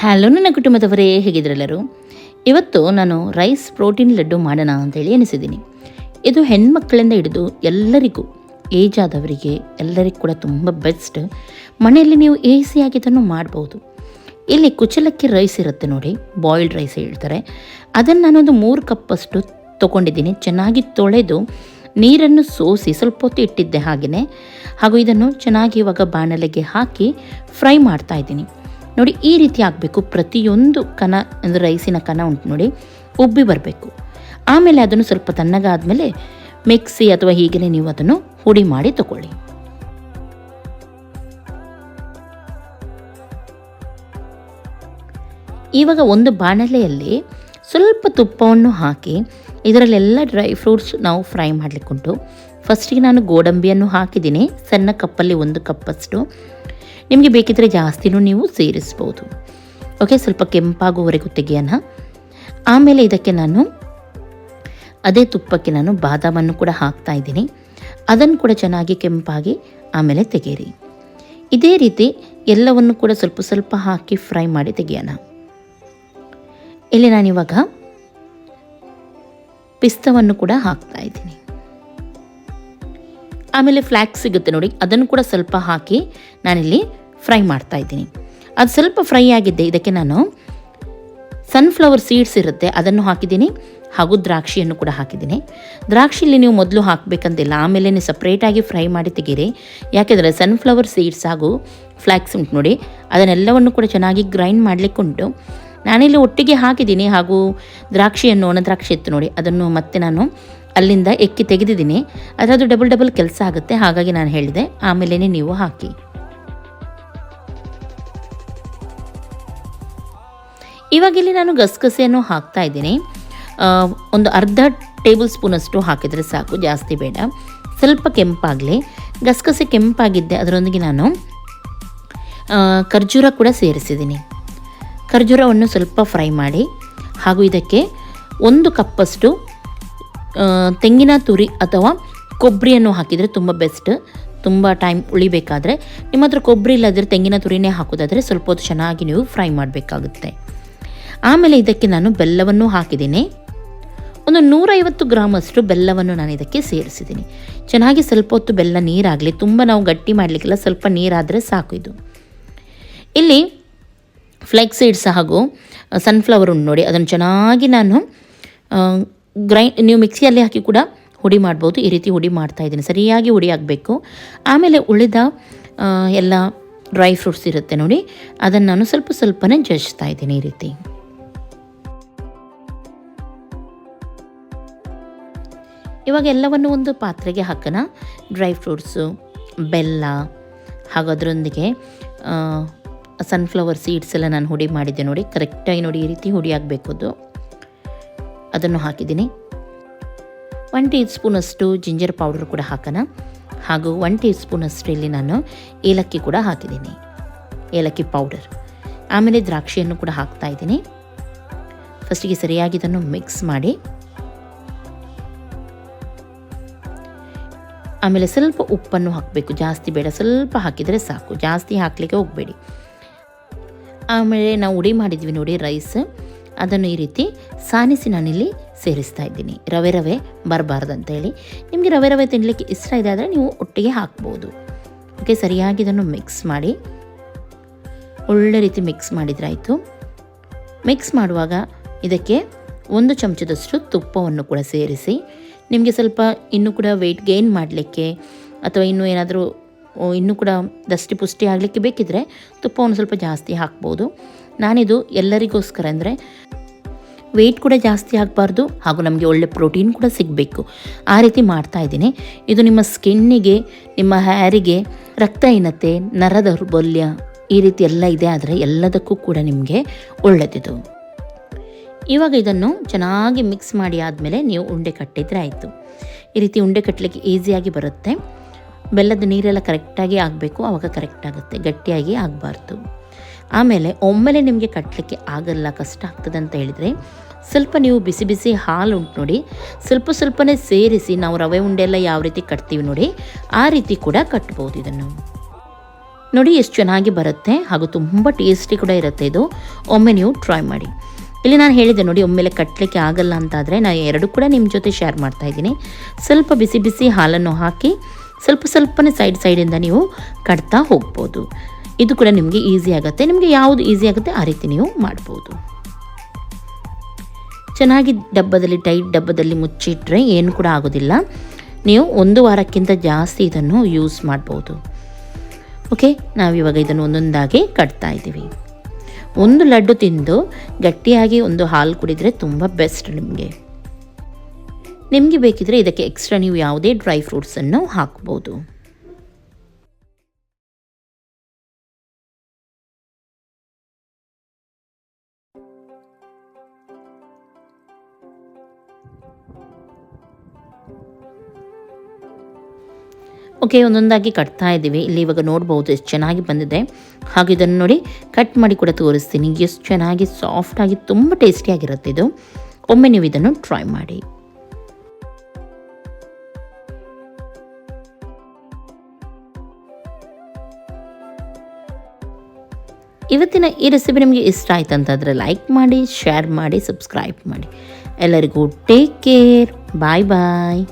Hello, ನನ್ನ ಕುಟುಂಬದವರೇ ಹೇಗಿದ್ರೆಲ್ಲರೂ ಇವತ್ತು ನಾನು ರೈಸ್ ಪ್ರೋಟೀನ್ ಲಡ್ಡು ಮಾಡೋಣ ಅಂತೇಳಿ ಎನಿಸಿದ್ದೀನಿ. ಇದು ಹೆಣ್ಮಕ್ಕಳಿಂದ ಹಿಡಿದು ಎಲ್ಲರಿಗೂ, ಏಜ್ ಆದವರಿಗೆ ಎಲ್ಲರಿಗೂ ಕೂಡ ತುಂಬ ಬೆಸ್ಟ್. ಮನೆಯಲ್ಲಿ ನೀವು ಈಸಿಯಾಗಿ ಇದನ್ನು ಮಾಡ್ಬೋದು. ಇಲ್ಲಿ ಕುಚಲಕ್ಕಿ ರೈಸ್ ಇರುತ್ತೆ ನೋಡಿ ಬಾಯ್ಲ್ಡ್ ರೈಸ್ ಹೇಳ್ತಾರೆ. ಅದನ್ನು ನಾನೊಂದು ಮೂರು ಕಪ್ಪಷ್ಟು ತೊಗೊಂಡಿದ್ದೀನಿ. ಚೆನ್ನಾಗಿ ತೊಳೆದು ನೀರನ್ನು ಸೋಸಿ ಸ್ವಲ್ಪ ಹೊತ್ತು ಇಟ್ಟಿದ್ದೆ ಹಾಗೆಯೇ. ಹಾಗೂ ಇದನ್ನು ಚೆನ್ನಾಗಿ ಇವಾಗ ಬಾಣಲೆಗೆ ಹಾಕಿ ಫ್ರೈ ಮಾಡ್ತಾ ಇದ್ದೀನಿ. ನೋಡಿ, ಈ ರೀತಿ ಆಗಬೇಕು. ಪ್ರತಿಯೊಂದು ಕನ ಅಂದರೆ ರೈಸಿನ ಕನ ಉಂಟು ನೋಡಿ, ಉಬ್ಬಿ ಬರಬೇಕು. ಆಮೇಲೆ ಅದನ್ನು ಸ್ವಲ್ಪ ತಣ್ಣಗಾದಮೇಲೆ ಮಿಕ್ಸಿ ಅಥವಾ ಹೀಗೆ ನೀವು ಅದನ್ನು ಹುಡಿ ಮಾಡಿ ತಗೊಳ್ಳಿ ಇವಾಗ ಒಂದು ಬಾಣಲೆಯಲ್ಲಿ ಸ್ವಲ್ಪ ತುಪ್ಪವನ್ನು ಹಾಕಿ, ಇದರಲ್ಲೆಲ್ಲ ಡ್ರೈ ಫ್ರೂಟ್ಸ್ ನಾವು ಫ್ರೈ ಮಾಡಲಿಕ್ಕುಂಟು. ಫಸ್ಟಿಗೆ ನಾನು ಗೋಡಂಬಿಯನ್ನು ಹಾಕಿದ್ದೀನಿ. ಸಣ್ಣ ಕಪ್ಪಲ್ಲಿ ಒಂದು ಕಪ್ಪಷ್ಟು. ನಿಮಗೆ ಬೇಕಿದ್ದರೆ ಜಾಸ್ತಿನೂ ನೀವು ಸೇರಿಸ್ಬೋದು. ಓಕೆ ಸ್ವಲ್ಪ ಕೆಂಪಾಗುವವರೆಗೂ ತೆಗೆಯೋಣ. ಆಮೇಲೆ ಇದಕ್ಕೆ ನಾನು ಅದೇ ತುಪ್ಪಕ್ಕೆ ನಾನು ಬಾದಾಮನ್ನು ಕೂಡ ಹಾಕ್ತಾ ಇದ್ದೀನಿ. ಅದನ್ನು ಕೂಡ ಚೆನ್ನಾಗಿ ಕೆಂಪಾಗಿ ಆಮೇಲೆ ತೆಗೆಯಿರಿ. ಇದೇ ರೀತಿ ಎಲ್ಲವನ್ನು ಕೂಡ ಸ್ವಲ್ಪ ಸ್ವಲ್ಪ ಹಾಕಿ ಫ್ರೈ ಮಾಡಿ ತೆಗೆಯೋಣ. ಇಲ್ಲಿ ನಾನಿವಾಗ ಪಿಸ್ತವನ್ನು ಕೂಡ ಹಾಕ್ತಾ ಇದ್ದೀನಿ. ಆಮೇಲೆ ಫ್ಲ್ಯಾಕ್ಸ್ ಸಿಗುತ್ತೆ ನೋಡಿ, ಅದನ್ನು ಕೂಡ ಸ್ವಲ್ಪ ಹಾಕಿ ನಾನಿಲ್ಲಿ ಫ್ರೈ ಮಾಡ್ತಾ ಇದ್ದೀನಿ. ಅದು ಸ್ವಲ್ಪ ಫ್ರೈ ಆಗಿದ್ದೆ, ಇದಕ್ಕೆ ನಾನು ಸನ್ಫ್ಲವರ್ ಸೀಡ್ಸ್ ಇರುತ್ತೆ, ಅದನ್ನು ಹಾಕಿದ್ದೀನಿ, ಹಾಗೂ ದ್ರಾಕ್ಷಿಯನ್ನು ಕೂಡ ಹಾಕಿದ್ದೀನಿ. ದ್ರಾಕ್ಷಿಲಿ ನೀವು ಮೊದಲು ಹಾಕಬೇಕಂತಿಲ್ಲ ಆಮೇಲೆ ನೀವು ಸಪ್ರೇಟಾಗಿ ಫ್ರೈ ಮಾಡಿ ತೆಗೀರಿ. ಯಾಕೆಂದರೆ ಸನ್ಫ್ಲವರ್ ಸೀಡ್ಸ್ ಹಾಗೂ ಫ್ಲ್ಯಾಕ್ಸ್ ಉಂಟು ನೋಡಿ, ಅದನ್ನೆಲ್ಲವನ್ನು ಕೂಡ ಚೆನ್ನಾಗಿ ಗ್ರೈಂಡ್ ಮಾಡಲಿಕ್ಕೆ ಉಂಟು. ನಾನಿಲ್ಲಿ ಒಟ್ಟಿಗೆ ಹಾಕಿದ್ದೀನಿ, ಹಾಗೂ ದ್ರಾಕ್ಷಿಯನ್ನು ಒಣ ದ್ರಾಕ್ಷಿ ಇತ್ತು ನೋಡಿ, ಅದನ್ನು ಮತ್ತೆ ನಾನು ಅಲ್ಲಿಂದ ಎಕ್ಕಿ ತೆಗೆದಿದ್ದೀನಿ. ಆದರೆ ಅದು ಡಬಲ್ ಡಬಲ್ ಕೆಲಸ ಆಗುತ್ತೆ. ಹಾಗಾಗಿ ನಾನು ಹೇಳಿದೆ ಆಮೇಲೆ ನೀವು ಹಾಕಿ. ಇವಾಗ ಇಲ್ಲಿ ನಾನು ಗಸಗಸೆಯನ್ನು ಹಾಕ್ತಾ ಇದ್ದೀನಿ. ಒಂದು ಅರ್ಧ ಟೇಬಲ್ ಸ್ಪೂನಷ್ಟು ಹಾಕಿದರೆ ಸಾಕು, ಜಾಸ್ತಿ ಬೇಡ. ಸ್ವಲ್ಪ ಕೆಂಪಾಗಲಿ. ಗಸಗಸೆ ಕೆಂಪಾಗಿದ್ದೆ, ಅದರೊಂದಿಗೆ ನಾನು ಖರ್ಜೂರ ಕೂಡ ಸೇರಿಸಿದ್ದೀನಿ. ಖರ್ಜೂರವನ್ನು ಸ್ವಲ್ಪ ಫ್ರೈ ಮಾಡಿ, ಹಾಗೂ ಇದಕ್ಕೆ ಒಂದು ಕಪ್ಪಷ್ಟು ತೆಂಗಿನ ತುರಿ ಅಥವಾ ಕೊಬ್ಬರಿಯನ್ನು ಹಾಕಿದರೆ ತುಂಬ ಬೆಸ್ಟ್ ತುಂಬ ಟೈಮ್ ಉಳಿಬೇಕಾದ್ರೆ. ನಿಮ್ಮ ಹತ್ರ ಕೊಬ್ಬರಿ ಇಲ್ಲದ್ರೆ ತೆಂಗಿನ ತುರಿನೇ ಹಾಕೋದಾದರೆ ಸ್ವಲ್ಪ ಹೊತ್ತು ಚೆನ್ನಾಗಿ ನೀವು ಫ್ರೈ ಮಾಡಬೇಕಾಗುತ್ತೆ. ಆಮೇಲೆ ಇದಕ್ಕೆ ನಾನು ಬೆಲ್ಲವನ್ನು ಹಾಕಿದ್ದೀನಿ. ಒಂದು ನೂರೈವತ್ತು ಗ್ರಾಮಷ್ಟು ಬೆಲ್ಲವನ್ನು ನಾನು ಇದಕ್ಕೆ ಸೇರಿಸಿದ್ದೀನಿ. ಚೆನ್ನಾಗಿ ಸ್ವಲ್ಪ ಹೊತ್ತು ಬೆಲ್ಲ ನೀರಾಗಲಿ, ತುಂಬ ನಾವು ಗಟ್ಟಿ ಮಾಡಲಿಕ್ಕಿಲ್ಲ ಸ್ವಲ್ಪ ನೀರಾದರೆ ಸಾಕು ಇದು. ಇಲ್ಲಿ ಫ್ಲೆಕ್ಸ್ ಸೀಡ್ಸ್ ಹಾಗೂ ಸನ್ಫ್ಲವರ್ ಉಂಡು ನೋಡಿ, ಅದನ್ನು ಚೆನ್ನಾಗಿ ನಾನು ಗ್ರೈಂಡ್ ನೀವು ಮಿಕ್ಸಿಯಲ್ಲಿ ಹಾಕಿ ಕೂಡ ಹುಡಿ ಮಾಡ್ಬೋದು. ಈ ರೀತಿ ಹುಡಿ ಮಾಡ್ತಾ ಇದ್ದೀನಿ. ಸರಿಯಾಗಿ ಹುಡಿ ಆಗಬೇಕು. ಆಮೇಲೆ ಉಳಿದ ಎಲ್ಲ ಡ್ರೈ ಫ್ರೂಟ್ಸ್ ಇರುತ್ತೆ ನೋಡಿ. ಅದನ್ನು ನಾನು ಸ್ವಲ್ಪ ಸ್ವಲ್ಪನೇ ಜಜ್ತಾ ಇದ್ದೀನಿ ಈ ರೀತಿ. ಇವಾಗ ಎಲ್ಲವನ್ನು ಒಂದು ಪಾತ್ರೆಗೆ ಹಾಕೋಣ. ಡ್ರೈ ಫ್ರೂಟ್ಸು ಬೆಲ್ಲ ಹಾಗೂ ಅದರೊಂದಿಗೆ ಸನ್ಫ್ಲವರ್ ಸೀಡ್ಸ್ ಎಲ್ಲ ನಾನು ಹುಡಿ ಮಾಡಿದ್ದೆ ನೋಡಿ. ಕರೆಕ್ಟಾಗಿ ನೋಡಿ ಈ ರೀತಿ ಹುಡಿ ಆಗಬೇಕು ಅದು. ಅದನ್ನು ಹಾಕಿದ್ದೀನಿ. ಒನ್ ಟೀ ಸ್ಪೂನಷ್ಟು ಜಿಂಜರ್ ಪೌಡರ್ ಕೂಡ ಹಾಕೋಣ. ಹಾಗೂ ಒನ್ ಟೀ ಸ್ಪೂನಷ್ಟು ಇಲ್ಲಿ ನಾನು ಏಲಕ್ಕಿ ಕೂಡ ಹಾಕಿದ್ದೀನಿ. ಏಲಕ್ಕಿ ಪೌಡರ್ ಆಮೇಲೆ ದ್ರಾಕ್ಷಿಯನ್ನು ಕೂಡ ಹಾಕ್ತಾ ಇದ್ದೀನಿ. ಫಸ್ಟಿಗೆ ಸರಿಯಾಗಿ ಇದನ್ನು ಮಿಕ್ಸ್ ಮಾಡಿ. ಆಮೇಲೆ ಸ್ವಲ್ಪ ಉಪ್ಪನ್ನು ಹಾಕಬೇಕು. ಜಾಸ್ತಿ ಬೇಡ. ಸ್ವಲ್ಪ ಹಾಕಿದರೆ ಸಾಕು. ಜಾಸ್ತಿ ಹಾಕಲಿಕ್ಕೆ ಹೋಗಬೇಡಿ. ಆಮೇಲೆ ನಾವು ಉಡಿ ಮಾಡಿದ್ವಿ ನೋಡಿ ರೈಸ್ ಅದನ್ನು ಈ ರೀತಿ ಸಾನಿಸಿ ನಾನಿಲ್ಲಿ ಸೇರಿಸ್ತಾ ಇದ್ದೀನಿ. ರವೆ ರವೆ ಬರಬಾರ್ದು ಅಂತೇಳಿ ನಿಮಗೆ ರವೆ ರವೆ ತಿನ್ನಲಿಕ್ಕೆ ಇಷ್ಟ ಇದೆ ಆದರೆ ನೀವು ಒಟ್ಟಿಗೆ ಹಾಕ್ಬೋದು. ಓಕೆ, ಸರಿಯಾಗಿ ಇದನ್ನು ಮಿಕ್ಸ್ ಮಾಡಿ. ಒಳ್ಳೆ ರೀತಿ ಮಿಕ್ಸ್ ಮಾಡಿದ್ರಾಯಿತು. ಮಿಕ್ಸ್ ಮಾಡುವಾಗ ಇದಕ್ಕೆ ಒಂದು ಚಮಚದಷ್ಟು ತುಪ್ಪವನ್ನು ಕೂಡ ಸೇರಿಸಿ, ನಿಮಗೆ ಸ್ವಲ್ಪ ಇನ್ನೂ ಕೂಡ ವೆಯ್ಟ್ ಗೇನ್ ಮಾಡಲಿಕ್ಕೆ ಅಥವಾ ಇನ್ನೂ ಏನಾದರೂ ಇನ್ನೂ ಕೂಡ ದಷ್ಟಿ ಪುಷ್ಟಿ ಆಗಲಿಕ್ಕೆ ಬೇಕಿದ್ದರೆ ತುಪ್ಪವನ್ನು ಸ್ವಲ್ಪ ಜಾಸ್ತಿ ಹಾಕ್ಬೋದು. ನಾನಿದು ಎಲ್ಲರಿಗೋಸ್ಕರ ಅಂದರೆ ವೆಯ್ಟ್ ಕೂಡ ಜಾಸ್ತಿ ಆಗಬಾರ್ದು ಹಾಗೂ ನಮಗೆ ಒಳ್ಳೆ ಪ್ರೋಟೀನ್ ಕೂಡ ಸಿಗಬೇಕು. ಆ ರೀತಿ ಮಾಡ್ತಾ ಇದ್ದೀನಿ. ಇದು ನಿಮ್ಮ ಸ್ಕಿನ್ನಿಗೆ ನಿಮ್ಮ ಹ್ಯಾರಿಗೆ ರಕ್ತಹೀನತೆ ನರ ದೌರ್ಬಲ್ಯ ಈ ರೀತಿ ಎಲ್ಲ ಇದೆ ಆದರೆ ಎಲ್ಲದಕ್ಕೂ ಕೂಡ ನಿಮಗೆ ಒಳ್ಳೆಯದಿದು ಇವಾಗ ಇದನ್ನು ಚೆನ್ನಾಗಿ ಮಿಕ್ಸ್ ಮಾಡಿ ಆದಮೇಲೆ ನೀವು ಉಂಡೆ ಕಟ್ಟಿದರೆ ಆಯಿತು. ಈ ರೀತಿ ಉಂಡೆ ಕಟ್ಟಲಿಕ್ಕೆ ಈಸಿಯಾಗಿ ಬರುತ್ತೆ. ಬೆಲ್ಲದ ನೀರೆಲ್ಲ ಕರೆಕ್ಟಾಗಿ ಆಗಬೇಕು ಆವಾಗ ಕರೆಕ್ಟ್ ಆಗುತ್ತೆ. ಗಟ್ಟಿಯಾಗಿ ಆಗಬಾರ್ದು. ಆಮೇಲೆ ಒಮ್ಮೆಲೆ ನಿಮಗೆ ಕಟ್ಟಲಿಕ್ಕೆ ಆಗಲ್ಲ, ಕಷ್ಟ ಆಗ್ತದೆ ಅಂತ ಹೇಳಿದರೆ ಸ್ವಲ್ಪ ನೀವು ಬಿಸಿ ಬಿಸಿ ಹಾಲು ಉಂಟು ನೋಡಿ, ಸ್ವಲ್ಪ ಸ್ವಲ್ಪನೇ ಸೇರಿಸಿ ನಾವು ರವೆ ಉಂಡೆ ಎಲ್ಲ ಯಾವ ರೀತಿ ಕಟ್ತೀವಿ ನೋಡಿ, ಆ ರೀತಿ ಕೂಡ ಕಟ್ಬೋದು ಇದನ್ನು. ನೋಡಿ ಎಷ್ಟು ಚೆನ್ನಾಗಿ ಬರುತ್ತೆ ಹಾಗೂ ತುಂಬ ಟೇಸ್ಟಿ ಕೂಡ ಇರುತ್ತೆ ಇದು. ಒಮ್ಮೆ ನೀವು ಟ್ರೈ ಮಾಡಿ. ಇಲ್ಲಿ ನಾನು ಹೇಳಿದೆ ನೋಡಿ, ಒಮ್ಮೆಲೆ ಕಟ್ಟಲಿಕ್ಕೆ ಆಗಲ್ಲ ಅಂತಾದರೆ ನಾನು ಎರಡು ಕೂಡ ನಿಮ್ಮ ಜೊತೆ ಶೇರ್ ಮಾಡ್ತಾ ಇದ್ದೀನಿ. ಸ್ವಲ್ಪ ಬಿಸಿ ಬಿಸಿ ಹಾಲನ್ನು ಹಾಕಿ, ಸ್ವಲ್ಪ ಸ್ವಲ್ಪನೇ ಸೈಡ್ ಸೈಡಿಂದ ನೀವು ಕಟ್ತಾ ಹೋಗ್ಬೋದು. ಇದು ಕೂಡ ನಿಮಗೆ ಈಸಿ ಆಗುತ್ತೆ. ನಿಮಗೆ ಯಾವುದು ಈಸಿ ಆಗುತ್ತೆ ಆ ರೀತಿ ನೀವು ಮಾಡ್ಬೋದು. ಚೆನ್ನಾಗಿ ಡಬ್ಬದಲ್ಲಿ ಟೈಟ್ ಡಬ್ಬದಲ್ಲಿ ಮುಚ್ಚಿಟ್ರೆ ಏನು ಕೂಡ ಆಗೋದಿಲ್ಲ. ನೀವು ಒಂದು ವಾರಕ್ಕಿಂತ ಜಾಸ್ತಿ ಇದನ್ನು ಯೂಸ್ ಮಾಡ್ಬೋದು. ಓಕೆ ನಾವಿವಾಗ ಇದನ್ನು ಒಂದೊಂದಾಗಿ ಕಟ್ತಾ ಇದ್ದೀವಿ. ಒಂದು ಲಡ್ಡು ತಿಂದು ಗಟ್ಟಿಯಾಗಿ ಒಂದು ಹಾಲು ಕುಡಿದರೆ ತುಂಬ ಬೆಸ್ಟ್ ನಿಮಗೆ. ನಿಮಗೆ ಬೇಕಿದ್ರೆ ಇದಕ್ಕೆ ಎಕ್ಸ್ಟ್ರಾ ನೀವು ಯಾವುದೇ ಡ್ರೈ ಫ್ರೂಟ್ಸನ್ನು ಹಾಕ್ಬೋದು. ಓಕೆ, ಒಂದೊಂದಾಗಿ ಕಟ್ತಾ ಇದ್ದೀವಿ. ಇಲ್ಲಿ ಇವಾಗ ನೋಡ್ಬೋದು ಎಷ್ಟು ಚೆನ್ನಾಗಿ ಬಂದಿದೆ. ಹಾಗೆ ಇದನ್ನು ನೋಡಿ ಕಟ್ ಮಾಡಿ ಕೂಡ ತೋರಿಸ್ತೀನಿ. ಎಷ್ಟು ಚೆನ್ನಾಗಿ ಸಾಫ್ಟಾಗಿ ತುಂಬ ಟೇಸ್ಟಿಯಾಗಿರುತ್ತೆ ಇದು. ಒಮ್ಮೆ ನೀವು ಇದನ್ನು ಟ್ರೈ ಮಾಡಿ. ಇವತ್ತಿನ ಈ ರೆಸಿಪಿ ನಿಮಗೆ ಇಷ್ಟ ಆಯ್ತು ಅಂತಂದರೆ ಲೈಕ್ ಮಾಡಿ ಶೇರ್ ಮಾಡಿ ಸಬ್ಸ್ಕ್ರೈಬ್ ಮಾಡಿ. ಎಲ್ಲರಿಗೂ ಟೇಕ್ ಕೇರ್ ಬಾಯ್ ಬಾಯ್